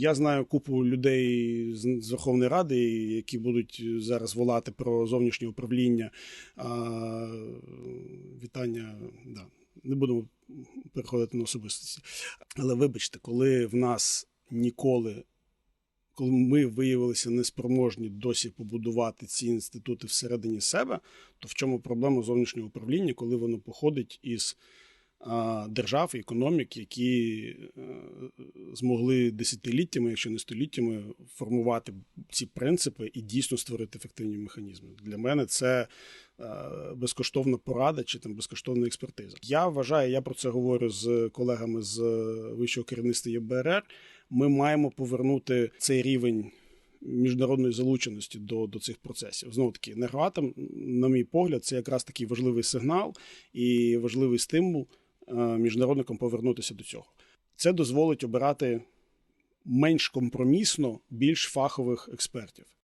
Я знаю купу людей з Верховної Ради, які будуть зараз волати про зовнішнє управління. А, вітання, да, не будемо переходити на особистості. Але вибачте, коли в нас ніколи, коли ми виявилися неспроможні досі побудувати ці інститути всередині себе, то в чому проблема зовнішнього управління, коли воно походить із держав економік, які е, змогли десятиліттями, якщо не століттями, формувати ці принципи і дійсно створити ефективні механізми. Для мене це е, безкоштовна порада чи там безкоштовна експертиза. Я вважаю, я про це говорю з колегами з вищого керівництва ЄБРР. Ми маємо повернути цей рівень. Міжнародної залученості до, до цих процесів знову таки енергоатом, на мій погляд, це якраз такий важливий сигнал і важливий стимул е, міжнародникам повернутися до цього. Це дозволить обирати менш компромісно, більш фахових експертів.